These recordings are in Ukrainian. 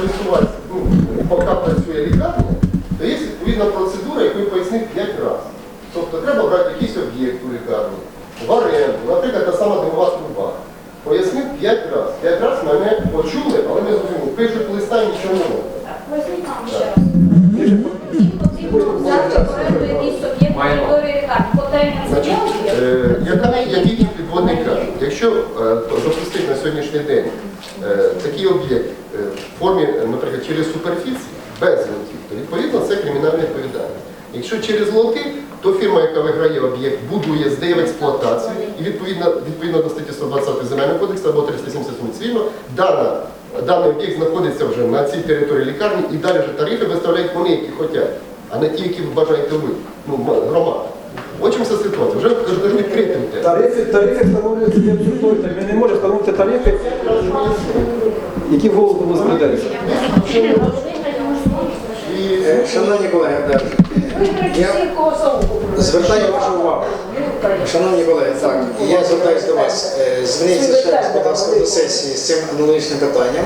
користуватися, ну, поки працює лікарня, то є відповідна процедура, яку я пояснив 5 разів. Тобто треба брати якийсь об'єкт у лікарні, в оренду, наприклад, та сама димова труба. Пояснив 5 разів. 5 разів мене почули, але не зрозуміли. Пишуть листа і нічого не роблять. Возьміть нам ще раз. Потрібно взяти в оренду якийсь об'єкт території лікарні. Котельня це є об'єкт? Якщо е, запустити на сьогоднішній день е, такий об'єкт е, в формі, наприклад, через суперфіції, без лотів, то відповідно це кримінальна відповідальність. Якщо через лоти, то фірма, яка виграє об'єкт, будує, здає в експлуатацію, і відповідно, відповідно до статті 120 Земельного кодексу або 377 цивільного, даний об'єкт знаходиться вже на цій території лікарні, і далі вже тарифи виставляють вони, які хочуть, а не ті, які ви бажаєте ви, ну, громада. Ця ситуація. Тарифи, тарифи встановлюються для так ми не можемо встановити тарифи, які в голову комусь придеться. Е, Шановні колеги, я звертаю вашу увагу. Шановні колеги, так, я звертаюся до вас. Е, Зверніться ще раз, будь ласка, до сесії з цим аналогічним питанням.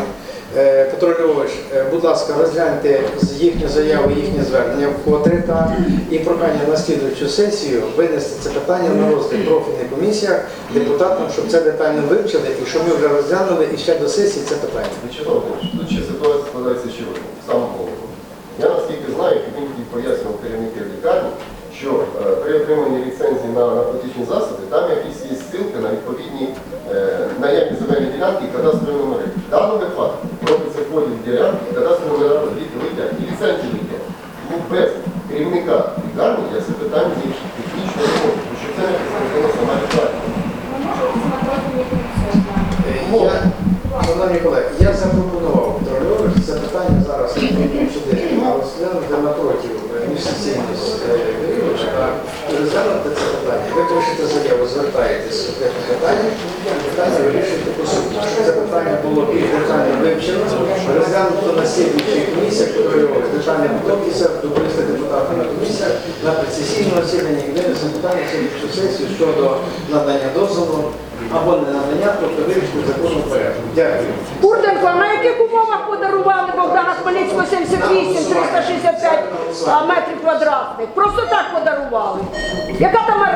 Е, Петро Львович, е, будь ласка, розгляньте їхню заяву, їхнє звернення вкотре та і прохання на слідуючу сесію винести це питання на розгляд профільних комісіях депутатам, щоб це детально вивчили і щоб ми вже розглянули і ще до сесії це питання. Вячеслав тут ще ситуація складається ще самого голову. Я наскільки знаю, він пояснював керівники лікарні, що е, при отриманні ліцензії на наркотичні засоби, там якісь є ссылки на відповідні е, наявні земельні ділянки і кадастрові номери. В даному випадку робиться поділ ділянки, кадастрові номери звідти летять, і ліцензії летять. Тому без керівника лікарні я це питання більш технічно не можу, тому що це не представляє сама лікарня. Е, шановні колеги, я запропонував Петро це питання зараз не сюди, а розглянути напротив е, міжсесійної розглянути це питання. Ви пишете заяву, звертаєтесь з цим питанням, питання вирішуєте по суті. Це питання було більш детально вивчено, розглянуто на слідуючій комісіях, Петро Львович, детально готовтеся до 300 депутатів на комісіях, на прецесійному засіданні, не винесемо питання на слідуючу сесію щодо надання дозволу або не надання, тобто вирішку закону порядку. Дякую. Бурденко на яких умовах подарували Богдана Хмельницького 78, 365 метрів квадратних? Просто так подарували. Яка там?